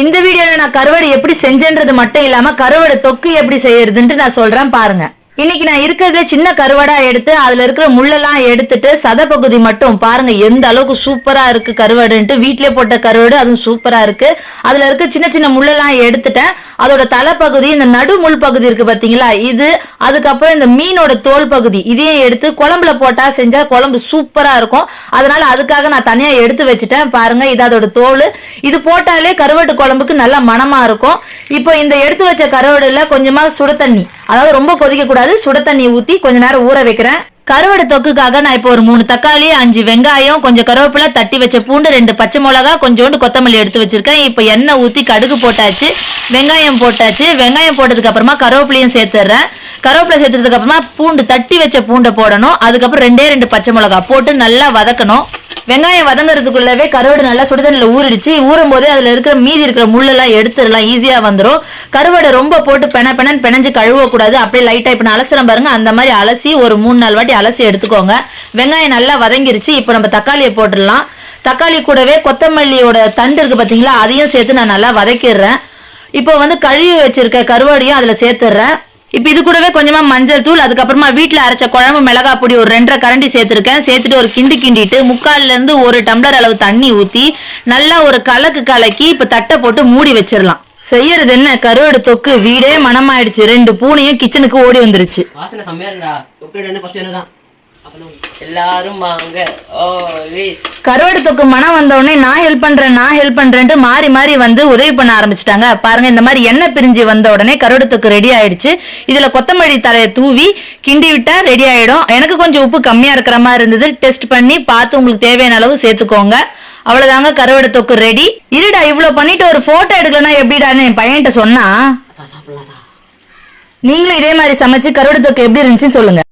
இந்த வீடியோல நான் கருவாடு எப்படி செஞ்சேன்றது மட்டும் இல்லாம கருவாடு தொக்கு எப்படி செய்யறதுன்ட்டு நான் சொல்றேன் பாருங்க. இன்னைக்கு நான் இருக்கிறதே சின்ன கருவாடா எடுத்து அதுல இருக்கிற முள்ளெல்லாம் எடுத்துட்டு சத பகுதி மட்டும் பாருங்க எந்த அளவுக்கு சூப்பரா இருக்கு கருவாடுன்ட்டு. வீட்டிலே போட்ட கருவாடு அதுவும் சூப்பரா இருக்கு. அதுல இருக்க சின்ன சின்ன முள்ளெல்லாம் எடுத்துட்டேன். அதோட தலைப்பகுதி இந்த நடு முள் பகுதி இருக்கு பாத்தீங்களா இது அதுக்கப்புறம் இந்த மீனோட தோல் பகுதி இதையும் எடுத்து குழம்புல போட்டா செஞ்சா குழம்பு சூப்பரா இருக்கும். அதனால அதுக்காக நான் தனியா எடுத்து வச்சுட்டேன். பாருங்க இது அதோட தோல். இது போட்டாலே கருவாட்டு குழம்புக்கு நல்ல மனமா இருக்கும். இப்போ இந்த எடுத்து வச்ச கருவாடுல கொஞ்சமா சுட தண்ணி. அதாவது ரொம்ப கொதிக்க கூடாது சுட தண்ணி ஊத்தி கொஞ்ச நேரம் ஊற வைக்கிறேன். கருவாடு தொக்குக்காக நான் இப்போ ஒரு மூணு தக்காளி அஞ்சு வெங்காயம் கொஞ்சம் கருவேப்பிலை தட்டி வச்ச பூண்டு ரெண்டு பச்சை மிளகா கொஞ்சோண்டு கொத்தமல்லி எடுத்து வச்சிருக்கேன். இப்போ எண்ணெய் ஊற்றி கடுகு போட்டாச்சு வெங்காயம் போட்டாச்சு. வெங்காயம் போட்டதுக்கு அப்புறமா கருவேப்பிலையும் சேர்த்துடுறேன் கருவேப்பிலை சேர்த்ததுக்கு அப்புறமா பூண்டு தட்டி வச்ச பூண்டை போடணும். அதுக்கப்புறம் ரெண்டே ரெண்டு பச்சை மிளகா போட்டு நல்லா வதக்கணும். வெங்காயம் வதங்குறதுக்குள்ளவே கருவாடு நல்லா சுடுதண்ணில் ஊறிடுச்சு. ஊறும் போதே அதில் இருக்கிற மீதி இருக்கிற முள்ளெல்லாம் எடுத்துடலாம். ஈஸியாக வந்துடும் கருவாடை ரொம்ப போட்டு பென பெனன்னு பிணைஞ்சு கழுவக்கூடாது. அப்படியே லைட்டாக இப்போ நான் அலசுறேன் பாருங்க. அந்த மாதிரி அலசி ஒரு மூணு நாலு வாட்டி அலசி எடுத்துக்கோங்க. வெங்காயம் நல்லா வதங்கிருச்சு. இப்போ நம்ம தக்காளியை போட்டுடலாம். தக்காளி கூடவே கொத்தமல்லியோட தண்டு இருக்கு பார்த்தீங்களா அதையும் சேர்த்து நான் நல்லா வதக்கிடுறேன். இப்போ வந்து கழுவி வச்சிருக்க கருவாடையும் அதில் சேர்த்துடுறேன். இப்போ இது கூடவே கொஞ்சமா மஞ்சள் தூள் அதுக்கப்புறமா வீட்டில் அரைச்ச குழம்பு மிளகா பொடி ஒரு ரெண்டரை கரண்டி சேர்த்துருக்கேன். சேர்த்துட்டு ஒரு கிண்டி கிண்டிட்டு முக்கால்ல இருந்து ஒரு டம்ளர் அளவு தண்ணி ஊற்றி நல்லா ஒரு கலக்கு கலக்கி இப்போ தட்டை போட்டு மூடி வச்சிடலாம் செய்யறது என்ன? கருவாடு தொக்கு வீடே மனமாயிடுச்சு. ரெண்டு பூனையும் கிச்சனுக்கு ஓடி வந்துருச்சு. எல்லாரும் வாங்க. கருவாடு தொக்கு மனம் வந்த உடனே நான் ஹெல்ப் பண்றேன் நான் ஹெல்ப் பண்றேன்ட்டு மாறி மாறி வந்து உதவி பண்ண ஆரம்பிச்சிட்டாங்க. பாருங்க இந்த மாதிரி எண்ணெய் பிரிஞ்சு வந்த உடனே கருவாடு தொக்கு ரெடி ஆயிடுச்சு. இதுல கொத்தமல்லி தரையை தூவி கிண்டி விட்டா ரெடி ஆயிடும். எனக்கு கொஞ்சம் உப்பு கம்மியா இருக்கிற மாதிரி இருந்தது. டெஸ்ட் பண்ணி பார்த்து உங்களுக்கு தேவையான அளவு சேர்த்துக்கோங்க. அவ்வளவுதாங்க கருவாடு தொக்கு ரெடி இருடா இவ்வளவு பண்ணிட்டு ஒரு போட்டோ எடுக்கலன்னா எப்படிடான்னு என் பையன்கிட்ட சொன்னா. நீங்களும் இதே மாதிரி சமைச்சு கருவாடு தொக்கு எப்படி இருந்துச்சுன்னு சொல்லுங்க.